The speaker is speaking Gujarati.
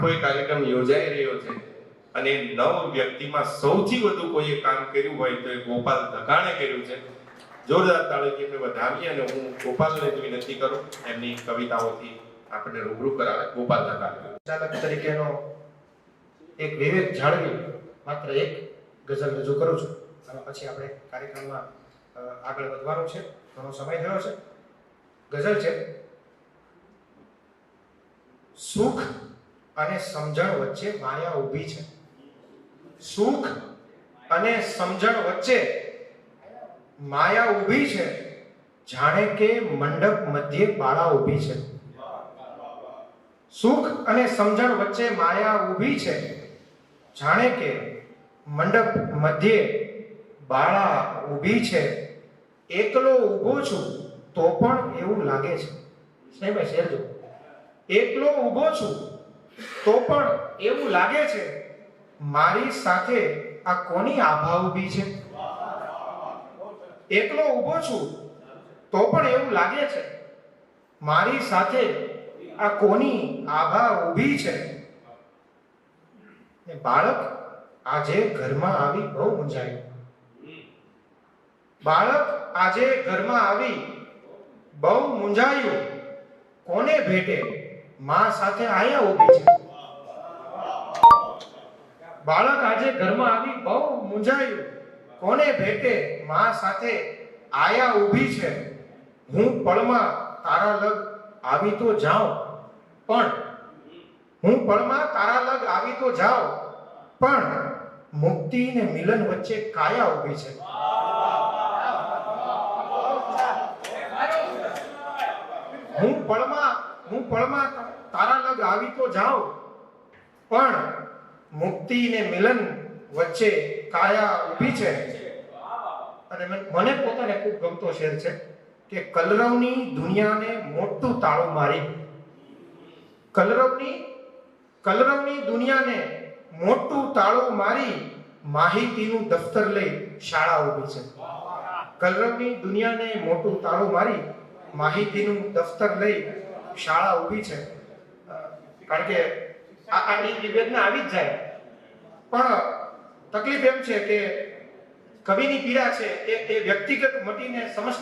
કોઈ કાર્યક્રમ યોજાઈ રહ્યો છે અને નવ વ્યક્તિમાં સૌથી વધુ કોઈએ કામ કર્યું હોય તો એ ગોપાલ ધકાણે કર્યું છે. જોરદાર તાળીથી એમને વધાવીએ અને હું ગોપાલને જ વિનંતી કરું, એમની કવિતાઓથી આપણે રૂબરૂ કરાવે. ગોપાલ ધકાણે તરીકેનો એક વિવેક જાળવી માત્ર એક ગઝલ રજૂ કરું છું. અને પછી આપણે કાર્યક્રમમાં આગળ વધવાનું છે. ઘણો સમય થયો છે. ગઝલ છે. સુખ અને સમજણ વચ્ચે માયા ઊભી છે. સુખ અને સમજણ વચ્ચે માયા ઊભી છે. જાણે કે મંડપ મધ્યે બાળા ઊભી છે. સુખ અને સમજણ વચ્ચે માયા ઊભી છે. જાણે કે મંડપ મધ્યે બાળા ઊભી છે. એકલો ઊભો છું તો પણ એવું લાગે છે. સાહેબ શેરજો એકલો ઊભો છું તો પણ એવું લાગે છે, મારી સાથે આ કોની આભા ઊભી છે? એકલો ઊભો છું, તો પણ એવું લાગે છે, મારી સાથે આ કોની આભા ઊભી છે? ને બાળક આજે ઘરમાં આવી બહુ મૂંઝાયું બાળક આજે ઘરમાં આવી બહુ મૂંઝાયું. કોને ભેટે? માં સાથે આયા ઊભી છે. બાળક આજે ઘરમાં આવી બહુ મૂંઝાયું. કોને ભેટે? માં સાથે આયા ઊભી છે. હું પળમાં તારા લગ આવી તો જાઉં. પણ હું પળમાં તારા લગ આવી તો જાઉં. પણ મુક્તિ ને મિલન વચ્ચે કાયા ઊભી છે. હું પળમાં હું પળમાં તારા લગ આવી તો જાઉં. પણ મુક્તિ ને મિલન વચ્ચે કાયા ઊભી છે. અને મને પોતાને ખૂબ ગમતો શેર છે કે કલરવની દુનિયાને મોટું તાળું મારી. કલરવની કલરવની દુનિયાને મોટું તાળું મારી માહિતીનું દફતર લઈ શાળા ઊભી છે. કલરવની દુનિયાને મોટું તાળું મારી માહિતીનું દફતર લઈ શાળા ઊભી છે. કારણ કે આ નિવેદના આવી જ જાય. પણ તકલીફ એમ છે કે કવિની પીડા છે એ એ વ્યક્તિગત મટીને સમજ